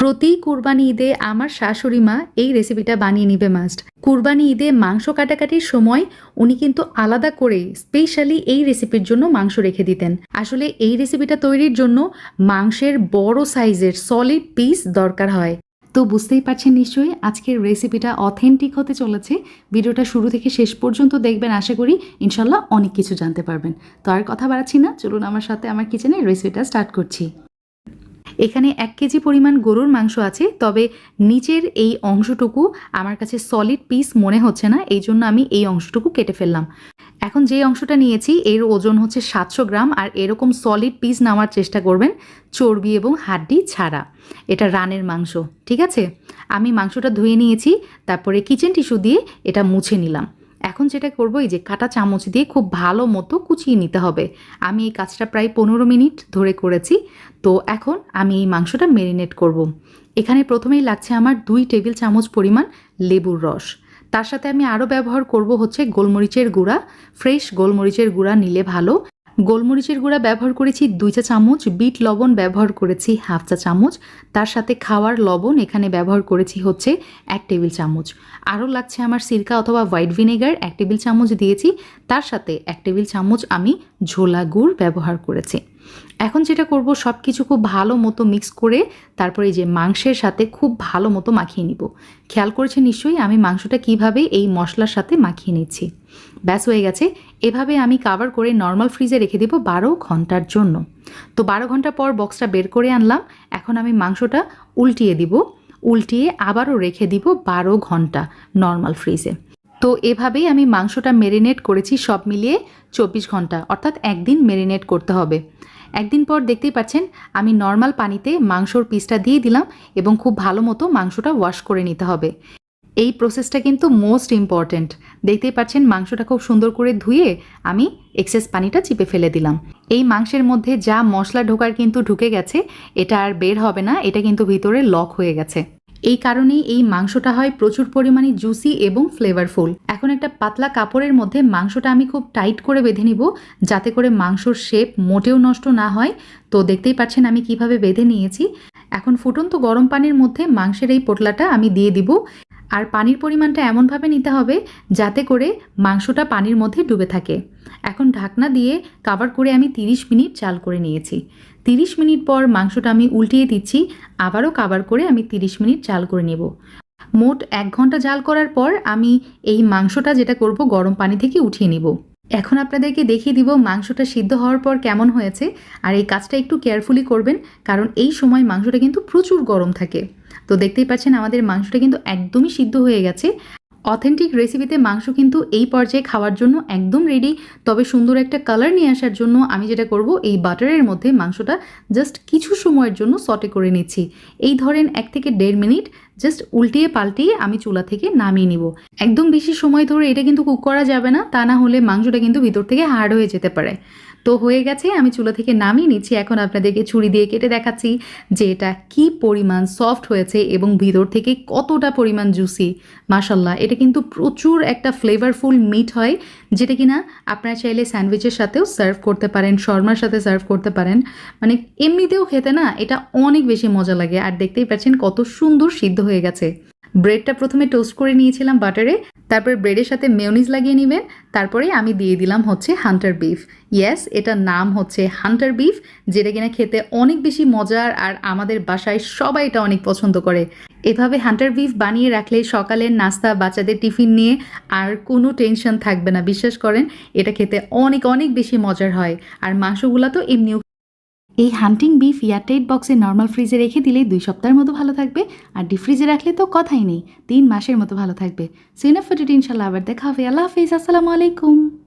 প্রতি কুরবানি ঈদে আমার শাশুড়ি মা এই রেসিপিটা বানিয়ে নিবে মাস্ট কুরবানি ঈদে মাংস কাটাকাটির সময় উনি কিন্তু আলাদা করে স্পেশালি এই রেসিপির জন্য মাংস রেখে দিতেন। আসলে এই রেসিপিটা তৈরির জন্য মাংসের বড় সাইজের সলিড পিস দরকার হয়। তো বুঝতেই পারছেন নিশ্চয়ই আজকের রেসিপিটা অথেন্টিক হতে চলেছে। ভিডিওটা শুরু থেকে শেষ পর্যন্ত দেখবেন, আশা করি ইনশাল্লাহ অনেক কিছু জানতে পারবেন। তো আর কথা বাড়াচ্ছি না, চলুন আমার সাথে আমার কিচেনে রেসিপিটা স্টার্ট করছি। এখানে এক কেজি পরিমাণ গরুর মাংস আছে, তবে নিচের এই অংশটুকু আমার কাছে সলিড পিস মনে হচ্ছে না, এই জন্য আমি এই অংশটুকু কেটে ফেললাম। এখন যে অংশটা নিয়েছি, এর ওজন হচ্ছে সাতশো গ্রাম, আর এরকম সলিড পিস নেওয়ার চেষ্টা করবেন চর্বি এবং হাড্ডি ছাড়া। এটা রানের মাংস, ঠিক আছে? আমি মাংসটা ধুয়ে নিয়েছি, তারপরে কিচেন টিস্যু দিয়ে এটা মুছে নিলাম। এখন যেটা করব এই যে কাটা চামচ দিয়ে খুব ভালো মতো কুচিয়ে নিতে হবে। আমি এই কাজটা প্রায় পনেরো মিনিট ধরে করেছি। তো এখন আমি এই মাংসটা মেরিনেট করব। এখানে প্রথমেই লাগছে আমার দুই টেবিল চামচ পরিমাণ লেবুর রস। তার সাথে আমি আরও ব্যবহার করব হচ্ছে গোলমরিচের গুঁড়া। ফ্রেশ গোলমরিচের গুঁড়া নিলে ভালো। গোলমরিচের গুঁড়া ব্যবহার করেছি দুই চা চামচ, বিট লবণ ব্যবহার করেছি হাফ চা চামচ, তার সাথে খাওয়ার লবণ এখানে ব্যবহার করেছি হচ্ছে এক টেবিল চামচ। আরও লাগছে আমার সিরকা অথবা হোয়াইট ভিনেগার, এক টেবিল চামচ দিয়েছি, তার সাথে এক টেবিল চামচ আমি ঝোলা গুড় ব্যবহার করেছি। এখন যেটা করব সব কিছু খুব ভালো মতো মিক্স করে তারপরে এই যে মাংসের সাথে খুব ভালো মতো মাখিয়ে নিব। খেয়াল করেছে নিশ্চয়ই? আমি মাংসটা কীভাবে এই মশলার সাথে মাখিয়ে নিচ্ছি। ব্যাস হয়ে গেছে। এভাবে আমি কাভার করে নর্মাল ফ্রিজে রেখে দেবো বারো ঘণ্টার জন্য। তো বারো ঘণ্টা পর বক্সটা বের করে আনলাম। এখন আমি মাংসটা উল্টিয়ে দিব। উল্টিয়ে আবারও রেখে দিব বারো ঘণ্টা নর্মাল ফ্রিজে তো এভাবেই আমি মাংসটা মেরিনেট করেছি সব মিলিয়ে চব্বিশ ঘণ্টা। অর্থাৎ একদিন মেরিনেট করতে হবে। একদিন পর দেখতেই পাচ্ছেন, আমি নর্মাল পানিতে মাংসর পিসটা দিয়ে দিলাম এবং খুব ভালো মতো মাংসটা ওয়াশ করে নিতে হবে। এই প্রসেসটা কিন্তু মোস্ট ইম্পর্ট্যান্ট দেখতেই পাচ্ছেন, মাংসটা খুব সুন্দর করে ধুয়ে আমি এক্সেস পানিটা চিপে ফেলে দিলাম। এই মাংসের মধ্যে যা মশলা ঢোকার কিন্তু ঢুকে গেছে, এটা আর বের হবে না, এটা কিন্তু ভিতরে লক হয়ে গেছে। এই কারণেই এই মাংসটা হয় প্রচুর পরিমাণে জুসি এবং ফ্লেভারফুল এখন একটা পাতলা কাপড়ের মধ্যে মাংসটা আমি খুব টাইট করে বেঁধে নিব, যাতে করে মাংসর শেপ মোটেও নষ্ট না হয়। তো দেখতেই পাচ্ছেন আমি কীভাবে বেঁধে নিয়েছি। এখন ফুটন্ত গরম পানির মধ্যে মাংসের এই পোটলাটা আমি দিয়ে দিব। আর পানির পরিমাণটা এমনভাবে নিতে হবে যাতে করে মাংসটা পানির মধ্যে ডুবে থাকে। এখন ঢাকনা দিয়ে কাভার করে আমি 30 মিনিট চাল করে নিয়েছি। 30 মিনিট পর মাংসটা আমি উল্টিয়ে দিচ্ছি, আবারও কাভার করে আমি 30 মিনিট চাল করে নেব। মোট এক ঘণ্টা জাল করার পর আমি এই মাংসটা যেটা করব গরম পানি থেকে উঠিয়ে নিব। এখন আপনাদেরকে দেখিয়ে দিব মাংসটা সিদ্ধ হওয়ার পর কেমন হয়েছে। আর এই কাজটা একটু কেয়ারফুলি করবেন, কারণ এই সময় মাংসটা কিন্তু প্রচুর গরম থাকে। তো দেখতেই পাচ্ছেন আমাদের মাংসটা কিন্তু একদমই সিদ্ধ হয়ে গেছে। অথেন্টিক রেসিপিতে মাংস কিন্তু এই পর্যায়ে খাওয়ার জন্য একদম রেডি তবে সুন্দর একটা কালার নিয়ে আসার জন্য আমি যেটা করব, এই বাটারের মধ্যে মাংসটা জাস্ট কিছু সময়ের জন্য সটে করে নিচ্ছি। এই ধরেন এক থেকে দেড় মিনিট জাস্ট উল্টিয়ে পাল্টিয়ে আমি চুলা থেকে নামিয়ে নিব। একদম বেশি সময় ধরে এটা কিন্তু কুক করা যাবে না, তা না হলে মাংসটা কিন্তু ভিতর থেকে হার্ড হয়ে যেতে পারে। তো হয়ে গেছে, আমি চুলা থেকে নামিয়ে নিচ্ছি। এখন আপনাদেরকে ছুরি দিয়ে কেটে দেখাচ্ছি যে এটা কি পরিমাণ সফট হয়েছে এবং ভিতর থেকে কতটা পরিমাণ জুসি মাসাল্লাহ এটা কিন্তু প্রচুর একটা ফ্লেভারফুল মিট হয়, যেটা কিনা আপনারা চাইলে স্যান্ডউইচের সাথেও সার্ভ করতে পারেন, শর্মার সাথে সার্ভ করতে পারেন। মানে এমনিতেও খেতে না এটা অনেক বেশি মজা লাগে, আর দেখতেই পাচ্ছেন কত সুন্দর সিদ্ধ হয়ে গেছে। ব্রেডটা প্রথমে টোস্ট করে নিয়েছিলাম বাটারে, তারপর ব্রেডের সাথে মেয়নিজ লাগিয়ে নেবেন, তারপরে আমি দিয়ে দিলাম হচ্ছে হান্টার বিফ ইয়েস এটার নাম হচ্ছে হান্টার বিফ যেটা কিনা খেতে অনেক বেশি মজার আর আমাদের বাসায় সবাই এটা অনেক পছন্দ করে। এভাবে হান্টার বিফ বানিয়ে রাখলে সকালের নাস্তা, বাচ্চাদের টিফিন নিয়ে আর কোনো টেনশন থাকবে না, বিশ্বাস করেন, এটা খেতে অনেক অনেক বেশি মজার হয়। আর মাংসগুলো তো এমনিও এই হান্টিং বিফ এয়ারটাইট বক্সে নর্মাল ফ্রিজে রেখে দিলে দুই সপ্তাহের মতো ভালো থাকবে। আর ডিপ ফ্রিজে রাখলে তো কথাই নেই, তিন মাসের মতো ভালো থাকবে। সিনাফ ইনশাল্লাহ আবার দেখা হবে। আল্লাহ হাফিজ, আসসালামু আলাইকুম।